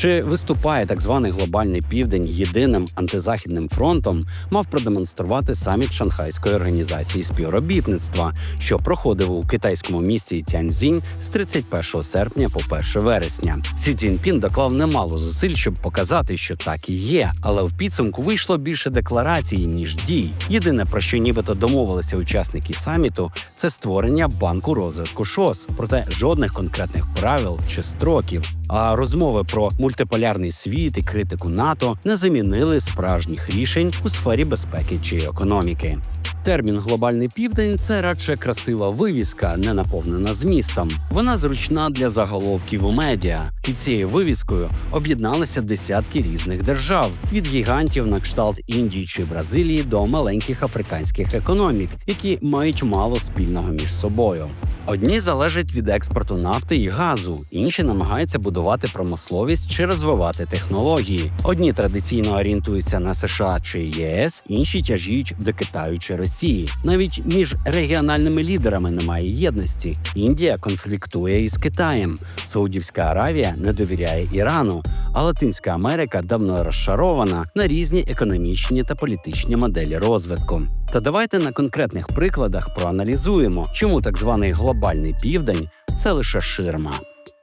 Чи виступає так званий глобальний південь єдиним антизахідним фронтом, мав продемонструвати саміт Шанхайської організації співробітництва, що проходив у китайському місті Тяньцзінь з 31 серпня по 1 вересня. Сі Цзіньпін доклав немало зусиль, щоб показати, що так і є, але в підсумку вийшло більше декларацій ніж дій. Єдине про що нібито домовилися учасники саміту, це створення банку розвитку ШОС, проте жодних конкретних правил чи строків. А розмови про мультиполярний світ і критику НАТО не замінили справжніх рішень у сфері безпеки чи економіки. Термін глобальний південь це радше красива вивіска, не наповнена змістом. Вона зручна для заголовків у медіа, і цією вивіскою об'єдналися десятки різних держав від гігантів на кшталт Індії чи Бразилії до маленьких африканських економік, які мають мало спільного між собою. Одні залежать від експорту нафти і газу, інші намагаються будувати промисловість чи розвивати технології. Одні традиційно орієнтуються на США чи ЄС, інші тяжіють до Китаю чи Росії. Навіть між регіональними лідерами немає єдності. Індія конфліктує із Китаєм, Саудівська Аравія не довіряє Ірану, а Латинська Америка давно розшарована на різні економічні та політичні моделі розвитку. Та давайте на конкретних прикладах проаналізуємо, чому так званий глобальний південь це лише ширма.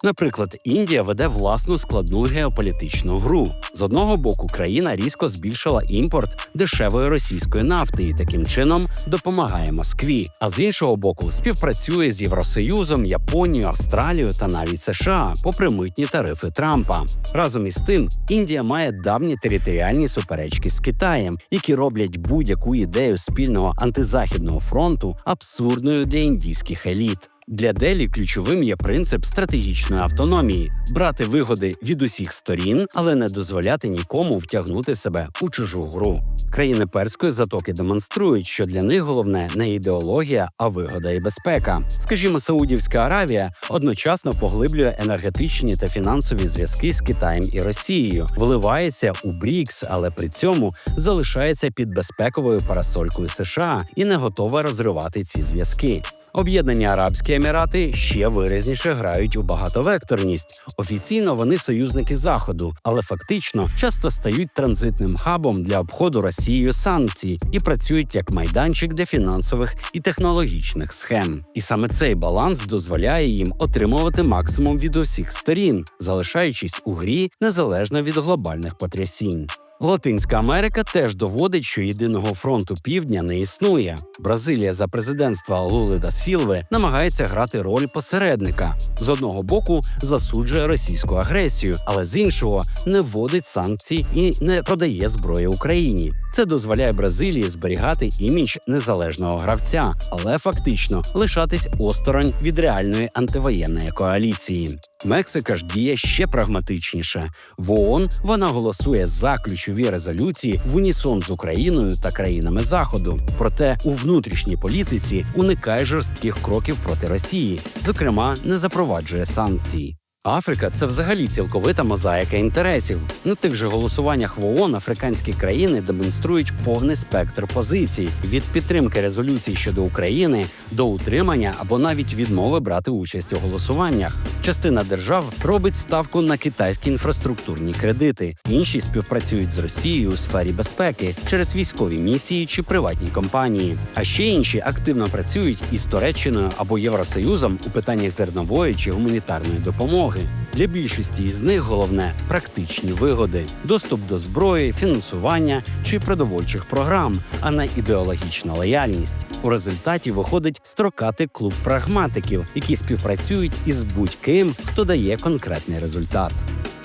Наприклад, Індія веде власну складну геополітичну гру. З одного боку, країна різко збільшила імпорт дешевої російської нафти і таким чином допомагає Москві. А з іншого боку, співпрацює з Євросоюзом, Японією, Австралією та навіть США, попри митні тарифи Трампа. Разом із тим, Індія має давні територіальні суперечки з Китаєм, які роблять будь-яку ідею спільного антизахідного фронту абсурдною для індійських еліт. Для Делі ключовим є принцип стратегічної автономії брати вигоди від усіх сторін, але не дозволяти нікому втягнути себе у чужу гру. Країни перської затоки демонструють, що для них головне не ідеологія, а вигода і безпека. Скажімо, Саудівська Аравія одночасно поглиблює енергетичні та фінансові зв'язки з Китаєм і Росією, вливається у БРІКС, але при цьому залишається під безпековою парасолькою США і не готова розривати ці зв'язки. Об'єднані Арабські Емірати ще виразніше грають у багатовекторність. Офіційно вони союзники Заходу, але фактично часто стають транзитним хабом для обходу Росією санкцій і працюють як майданчик для фінансових і технологічних схем. І саме цей баланс дозволяє їм отримувати максимум від усіх сторін, залишаючись у грі незалежно від глобальних потрясінь. Латинська Америка теж доводить, що єдиного фронту півдня не існує. Бразилія за президентства Лули да Сілви намагається грати роль посередника. З одного боку засуджує російську агресію, але з іншого не вводить санкцій і не продає зброю Україні. Це дозволяє Бразилії зберігати імідж незалежного гравця, але фактично лишатись осторонь від реальної антивоєнної коаліції. Мексика ж діє ще прагматичніше. В ООН вона голосує за ключові резолюції в унісон з Україною та країнами Заходу. Проте у внутрішній політиці уникає жорстких кроків проти Росії, зокрема, не запроваджує санкцій. Африка це взагалі цілковита мозаїка інтересів. На тих же голосуваннях в ООН африканські країни демонструють повний спектр позицій від підтримки резолюцій щодо України до утримання або навіть відмови брати участь у голосуваннях. Частина держав робить ставку на китайські інфраструктурні кредити, інші співпрацюють з Росією у сфері безпеки через військові місії чи приватні компанії. А ще інші активно працюють із Туреччиною або Євросоюзом у питаннях зернової чи гуманітарної допомоги. Для більшості із них головне практичні вигоди, доступ до зброї, фінансування чи продовольчих програм, а не ідеологічна лояльність. У результаті виходить строкатий клуб прагматиків, які співпрацюють із будь-ким, хто дає конкретний результат.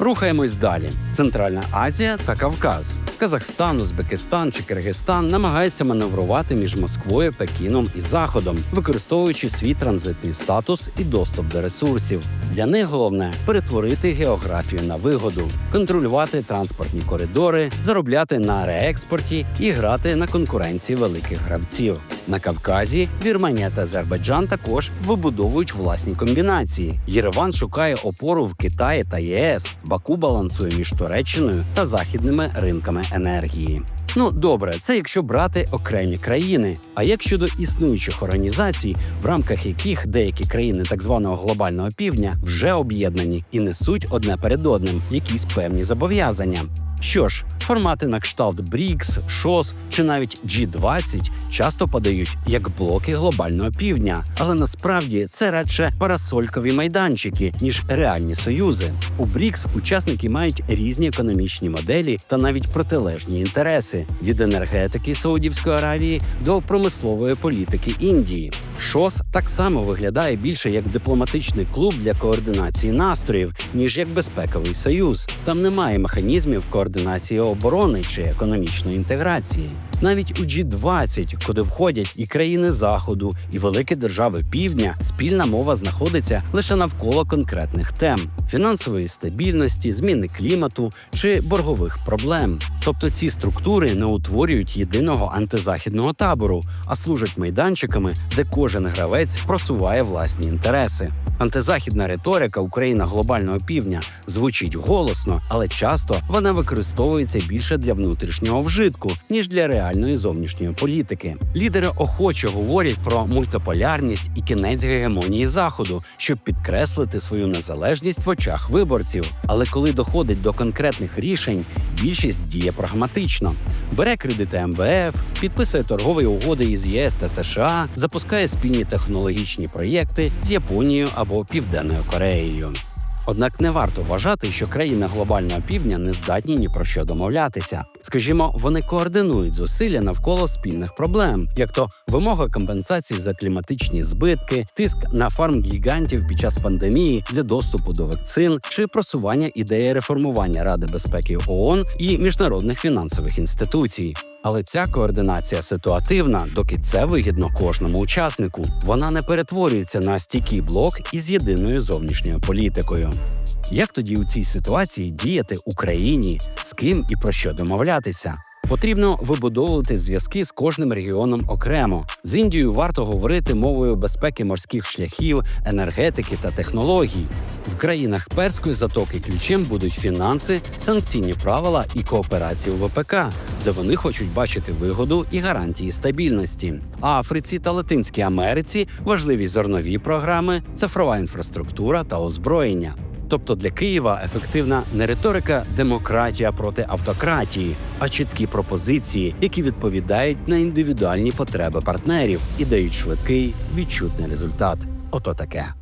Рухаємось далі: Центральна Азія та Кавказ. Казахстан, Узбекистан чи Киргизстан намагаються маневрувати між Москвою, Пекіном і Заходом, використовуючи свій транзитний статус і доступ до ресурсів. Для них головне перетворити географію на вигоду, контролювати транспортні коридори, заробляти на реекспорті і грати на конкуренції великих гравців. На Кавказі Вірменія та Азербайджан також вибудовують власні комбінації. Єреван шукає опору в Китаї та ЄС. Баку балансує між Туреччиною та західними ринками енергії. Ну добре, це якщо брати окремі країни. А як щодо існуючих організацій, в рамках яких деякі країни так званого глобального півдня вже об'єднані і несуть одне перед одним якісь певні зобов'язання. Що ж, формати на кшталт БРІКС, ШОС чи навіть G20 часто подають як блоки глобального півдня, але насправді це радше парасолькові майданчики, ніж реальні союзи. У БРІКС учасники мають різні економічні моделі та навіть протилежні інтереси від енергетики Саудівської Аравії до промислової політики Індії. ШОС так само виглядає більше як дипломатичний клуб для координації настроїв, ніж як безпековий союз. Там немає механізмів координації оборони чи економічної інтеграції. Навіть у G20, куди входять і країни Заходу, і великі держави Півдня, спільна мова знаходиться лише навколо конкретних тем фінансової стабільності, зміни клімату чи боргових проблем. Тобто ці структури не утворюють єдиного антизахідного табору, а служать майданчиками, де кожен гравець просуває власні інтереси. Антизахідна риторика Україна глобального півдня звучить голосно, але часто вона використовується більше для внутрішнього вжитку ніж для реальної зовнішньої політики. Лідери охоче говорять про мультиполярність і кінець гегемонії заходу, щоб підкреслити свою незалежність в очах виборців. Але коли доходить до конкретних рішень, більшість діє прагматично. Бере кредити МВФ, підписує торгові угоди із ЄС та США, запускає спільні технологічні проєкти з Японією або Південною Кореєю. Однак не варто вважати, що країни глобального півдня не здатні ні про що домовлятися. Скажімо, вони координують зусилля навколо спільних проблем, як то вимога компенсації за кліматичні збитки, тиск на фарм гігантів під час пандемії для доступу до вакцин чи просування ідеї реформування Ради безпеки ООН і міжнародних фінансових інституцій. Але ця координація ситуативна, доки це вигідно кожному учаснику. Вона не перетворюється на стійкий блок із єдиною зовнішньою політикою. Як тоді у цій ситуації діяти Україні, з ким і про що домовлятися? Потрібно вибудовувати зв'язки з кожним регіоном окремо. З Індією варто говорити мовою безпеки морських шляхів, енергетики та технологій. В країнах перської затоки ключем будуть фінанси, санкційні правила і кооперація у ВПК, де вони хочуть бачити вигоду і гарантії стабільності. Африці та Латинській Америці важливі зернові програми, цифрова інфраструктура та озброєння. Тобто для Києва ефективна не риторика демократія проти автократії, а чіткі пропозиції, які відповідають на індивідуальні потреби партнерів і дають швидкий відчутний результат. Ото таке.